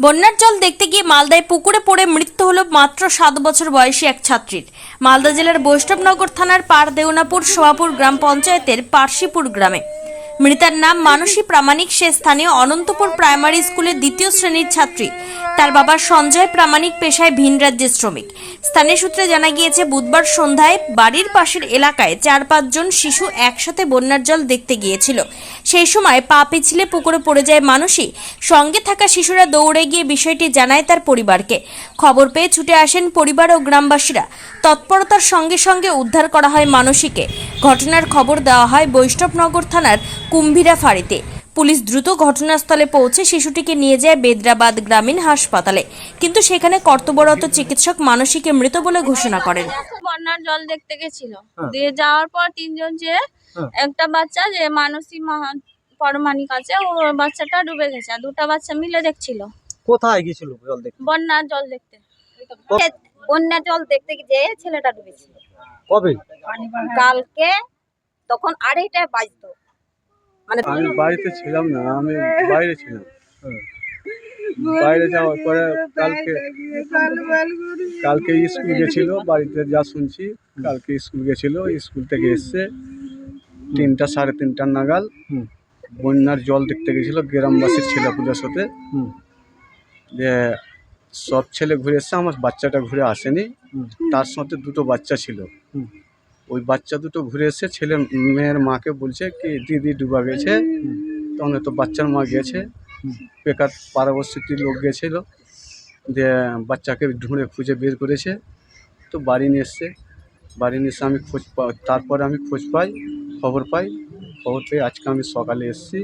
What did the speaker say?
বন্যার জল দেখতে গিয়ে মালদায় পুকুরে পড়ে মৃত্যু হলো মাত্র সাত বছর বয়সী এক ছাত্রীর। মালদা জেলার বৈষ্ণবনগর থানার পার দেওনাপুর সোয়াপুর গ্রাম পঞ্চায়েতের পার্শিপুর গ্রামে। মৃতার নাম মানসী প্রামাণিক, সে স্থানীয় অনন্তপুর প্রাইমারি স্কুলের দ্বিতীয় শ্রেণির ছাত্রী। তার বাবা সঞ্জয় প্রামাণিক পেশায় ভিন রাজ্যের শ্রমিক। স্থানীয় সূত্রে জানা গিয়েছে, বুধবার সন্ধ্যায় বাড়ির পাশের এলাকায় চার পাঁচজন শিশু একসাথে বন্যার জল দেখতে গিয়েছিল। সেই সময় পা পিছলে পুকুরে পড়ে যায় মানসী। সঙ্গে থাকা শিশুরা দৌড়ে গিয়ে বিষয়টি জানায় তার পরিবারকে। খবর পেয়ে ছুটে আসেন পরিবার ও গ্রামবাসীরা। তৎপরতার সঙ্গে সঙ্গে উদ্ধার করা হয় মানসীকে। ঘটনার খবর দেওয়া হয় বৈষ্ণবনগর থানার কুম্ভীরা ফাঁড়িতে। পুলিশ দ্রুত ঘটনাস্থলে পৌঁছে শিশুটিকে নিয়ে যায় বেদরাবাদ গ্রামীণ হাসপাতালে। কিন্তু সেখানে কর্তব্যরত চিকিৎসক মানসীকে মৃত বলে ঘোষণা করেন। বন্যার জল দেখতে গেছিল। দিয়ে যাওয়ার পর তিনজন যে একটা বাচ্চা যে মানসী পরমাণিক আছে ও বাচ্চাটা ডুবে গেছে। আর দুটো বাচ্চা মিলে দেখছিল। কোথায় গেছিল জল দেখতে? বন্যার জল দেখতে। বন্যার জল দেখতে যে ছেলেটা ডুবেছিল। কবে? কালকে তখন আড়াইটায় বাজতো। মানে আমি বাড়িতে ছিলাম না আমি বাইরে ছিলাম বাইরে যাওয়ার পরে কালকে কালকে স্কুল গেছিল বাড়িতে যা শুনছি কালকে স্কুল গেছিল স্কুল থেকে এসছে তিনটা সাড়ে তিনটা নাগাল হুম। বন্যার জল দেখতে গেছিল গ্রামবাসীর ছেলেপুলের সাথে হুম। যে সব ছেলে ঘুরে এসছে আমার বাচ্চাটা ঘুরে আসেনি তার সাথে দুটো বাচ্চা ছিল। ওই বাচ্চা দুটো ঘুরে এসে ছেলে মেয়ের মাকে বলছে কি, দিদি ডুবা গেছে। তখন তো বাচ্চার মা গেছে। বেকার পাড়াবর্তী লোক গেছিল। যে বাচ্চাকে ঢুঁড়ে খুঁজে বের করেছে। তো বাড়ি নিয়ে এসছে। বাড়ি নিয়ে এসে আমি খোঁজ পা, তারপরে আমি খোঁজ পাই, খবর পাই। খবর পেয়ে আজকে আমি সকালে এসেছি।